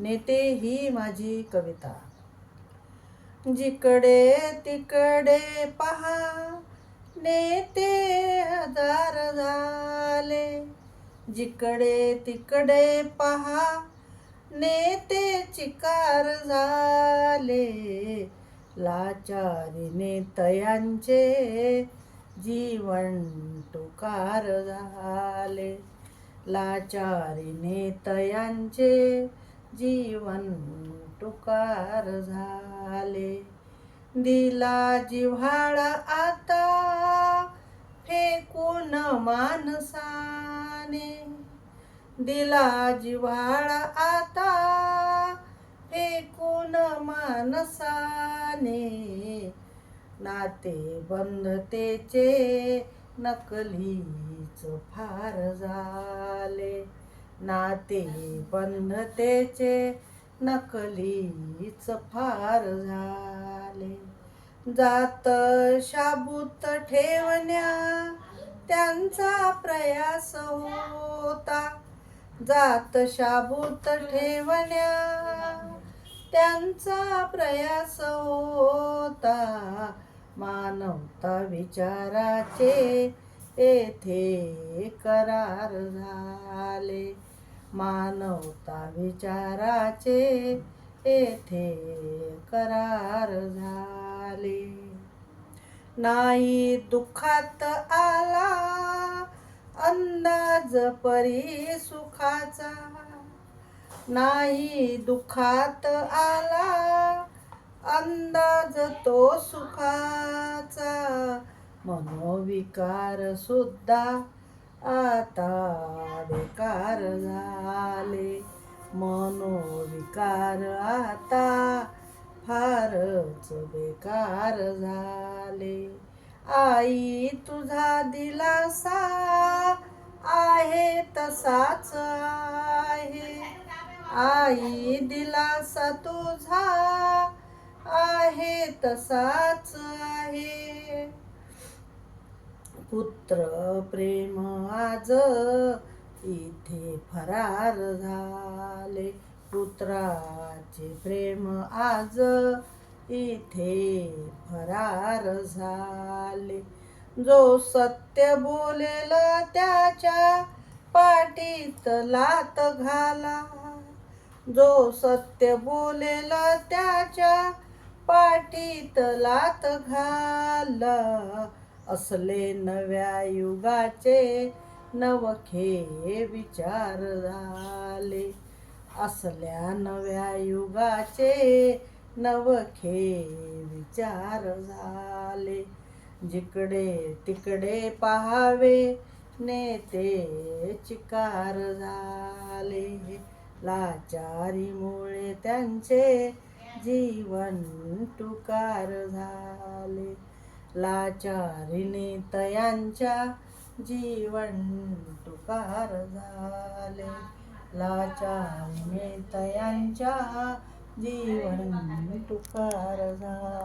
नेते ही माझी कविता. जिकडे तिकडे पहा नेते हजार झाले. जिकडे तिकडे पहा नेते चिकार झाले. लाचारी नेतयांचे जीवन तुकार झाले. लाचारी नेतयांचे जीवन टुकार झाले. दिला जिव्हाळा आता फेकून माणसाने. दिला जिव्हाळा आता फेकून माणसाने. नाते बंधतेचे नकलीच फार झाले. नाते बंधतेचे नकलीच फार झाले. जात शाबूत ठेवण्या त्यांचा प्रयास होता. जात शाबूत ठेवण्या त्यांचा प्रयास होता. मानवता विचाराचे येथे करार झाले. मानवता विचाराचे येथे करार झाले. नाही दुःखात आला अंदाज परी सुखाचा. नाही दुःखात आला अंदाज तो सुखाचा. मनोविकार सुद्धा आता बेकार झाले. मनोविकार आता फारच बेकार झाले. आई तुझा दिलासा आहे तसाच आहे. आई दिलासा तुझा आहे तसाच पुत्र प्रेम आज इथे फरार झाले. पुत्राचे प्रेम आज इथे फरार झाले. जो सत्य बोलेल त्याच्या पाठीत लात घाला. जो सत्य बोलेल त्याच्या पाठीत लात घाला. असले नव्या युगाचे नवखे विचार झाले. असल्या नव्या युगाचे नवखे विचार झाले. जिकडे तिकडे पहावे नेते चिकार झाले. लाचारीमुळे त्यांचे जीवन टुकार झाले. लाचारी तयांच्या जीवन टुकार झाले. लाचारी तयांच्या जीवन तुकार झाले.